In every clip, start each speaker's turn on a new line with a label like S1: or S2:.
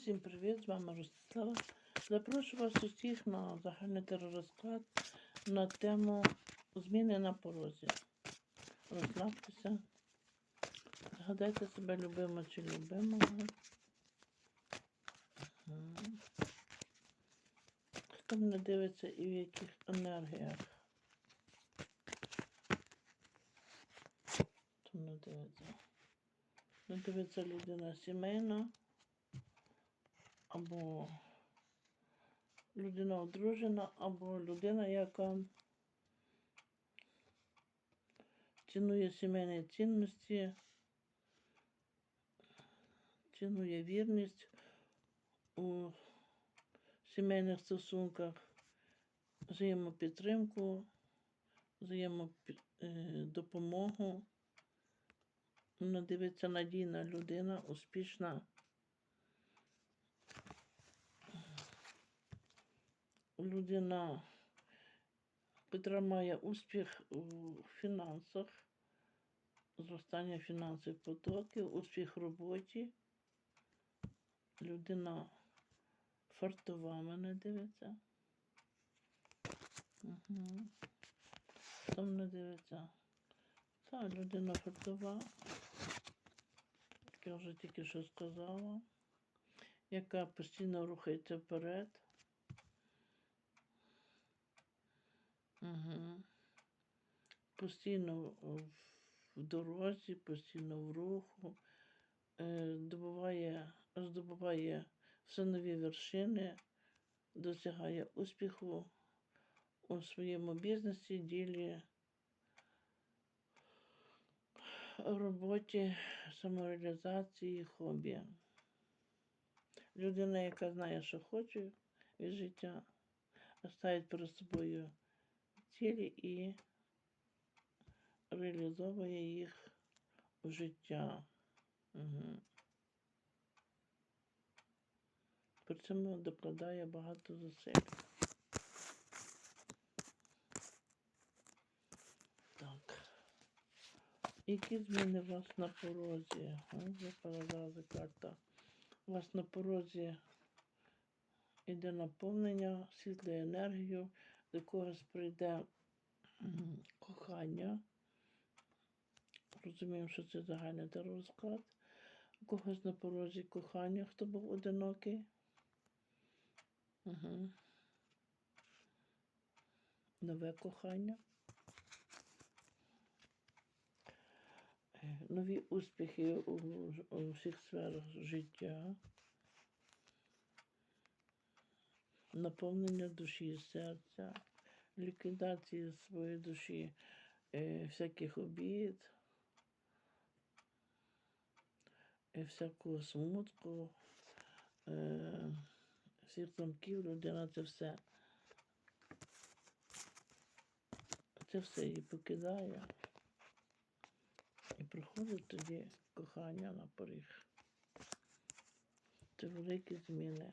S1: Усім привіт, з вами Ростислава. Запрошую вас усіх на загальний теророзклад на тему зміни на порозі. Розслабтеся, згадайте себе любимо чи любимого. Хто мене дивиться і в яких енергіях? Хто мене дивиться? Не дивиться людина сімейна або людина одружена, або людина, яка цінує сімейні цінності, цінує вірність у сімейних стосунках, взаємопідтримку, взаємодопомогу. Вона дивиться надійна людина, успішна. Людина, яка має успіх у фінансах, зростання фінансових потоків, успіх в роботі. Людина фартова мене дивиться. Угу. Хто мене дивиться? Та людина фартова, я вже тільки що сказала, яка постійно рухається вперед. Угу. Постійно в в дорозі, постійно в руху, е, добуває, здобуває все нові вершини, досягає успіху у своєму бізнесі, ділі, роботі, самореалізації, хобі. Людина, яка знає, що хоче від життя, ставить перед собою цілі і реалізовує їх в життя. Угу. При цьому докладає багато зусиль. Так. Які зміни у вас на порозі? Зараз карта. У вас на порозі йде наповнення, світлою енергією, до когось прийде кохання. Розуміємо, що це загальний розклад. У когось на порозі кохання, хто був одинокий. Угу. Нове кохання. Е, Нові успіхи у, у всіх сферах життя. Наповнення душі серця, ліквідації своєї душі е, всяких обід, е, всякого смутку, е, всіх замків людина це все. Це все її покидає. І приходить тоді кохання на поріг. Це великі зміни.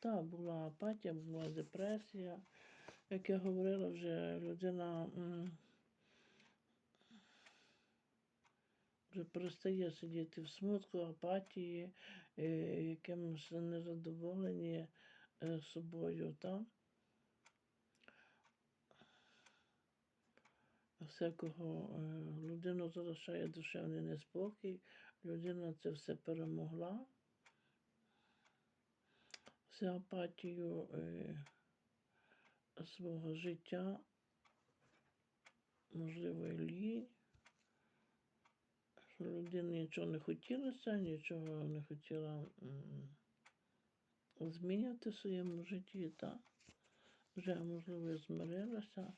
S1: Так, була апатія, була депресія. Як я говорила, вже людина вже перестає сидіти в смутку, апатії, е, якимось незадоволенні е, собою. Так? Всякого е, людину залишає душевний неспокій, людина це все перемогла всю апатію е, свого життя, можливо, лінь, що людина нічого не хотілося, нічого не хотіла м, змінювати в своєму житті, та вже, можливо, змирилася.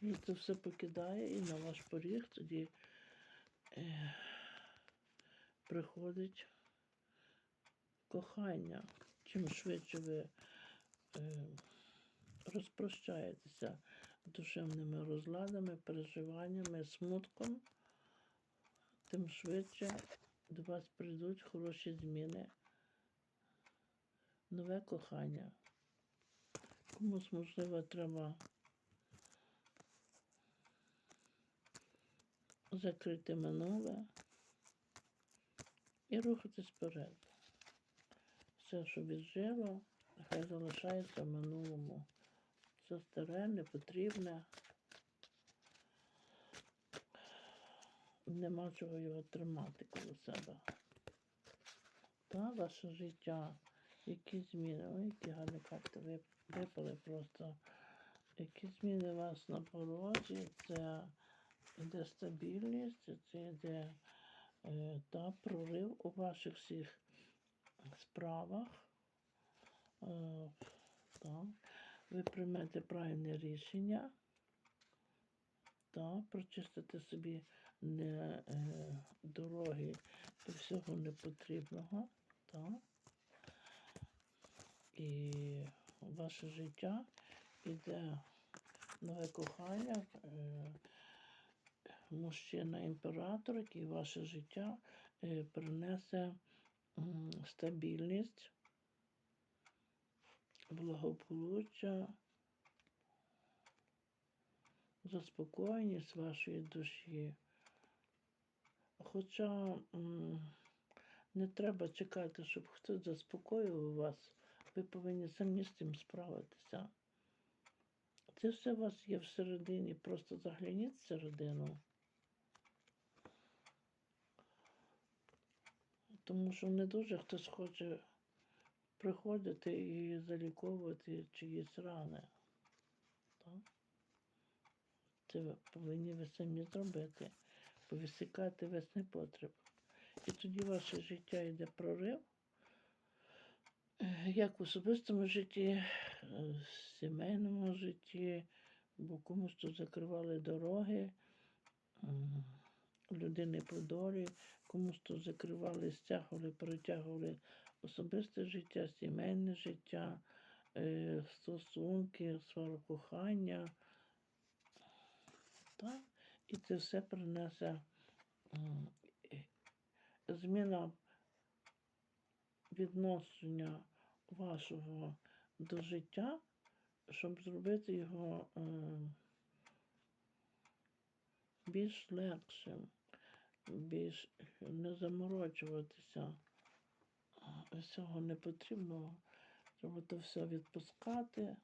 S1: І це все покидає і на ваш поріг тоді е, приходить кохання. Чим швидше ви е, розпрощаєтеся душевними розладами, переживаннями, смутком, тим швидше до вас прийдуть хороші зміни, нове кохання. Комусь, можливо, треба закрити минуле, і рухатись вперед. Все, що віджило, нехай залишається в минулому. Все старе, непотрібне. Нема чого його тримати коло себе. Та ваше життя, які зміни, ой, які гарні карти випали просто. Які зміни у вас на порозі, це йде стабільність, це йде е, та прорив у ваших всіх справах. Е, так. Ви приймете правильне рішення. Так, прочистите собі не, е, дороги і всього непотрібного. Так. І ваше життя іде нове кохання, е, мужчина-імператор, який ваше життя е, принесе стабільність, благополуччя, заспокоєність вашої душі. Хоча не треба чекати, щоб хтось заспокоював вас, ви повинні самі з цим справитися. Це все у вас є всередині, просто загляніть всередину. Тому що не дуже хтось хоче приходити і заліковувати чиїсь рани. Так? Це ви повинні ви самі зробити, повисікати весь непотреб. І тоді ваше життя йде прорив, як в особистому житті, е, в сімейному житті, бо комусь тут закривали дороги, людини по долі, комусь тут закривали, стягували, перетягували особисте життя, сімейне життя, е, стосунки, сферу кохання. Так? І це все принесе зміна відношення вашого до життя, щоб зробити його е, більш легшим, більш не заморочуватися всього непотрібного. Треба то все відпускати.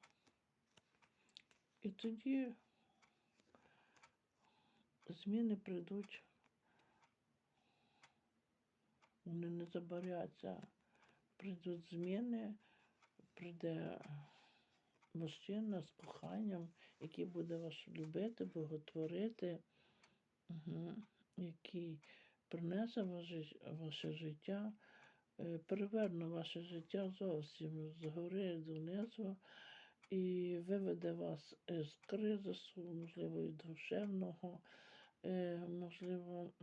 S1: І тоді зміни прийдуть, вони не забаряться. Прийдуть зміни, прийде мужчина з коханням, який буде вас любити, боготворити, угу. Який принесе ваше, життя, е, переверне ваше життя зовсім згори донизу і виведе вас з кризису, можливо, і душевного, е, можливо,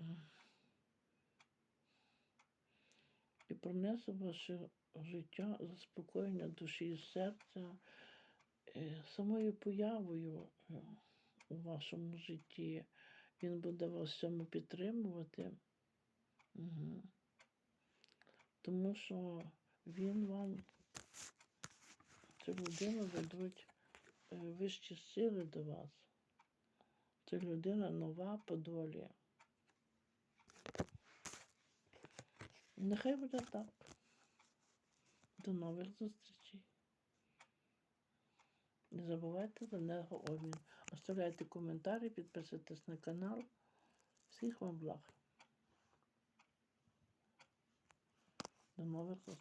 S1: і принесе ваше життя заспокоєння душі і серця е, самою появою у вашому житті. Він буде вас цьому підтримувати. Угу. Тому що він вам, цю людину ведуть е, вищі сили до вас. Це людина нова по долі. Нехай буде так. До нових зустрічей. Не забувайте за нього обмін. Оставляйте коментарі, підписуйтесь на канал. Всіх вам благ. До нових зустрічей.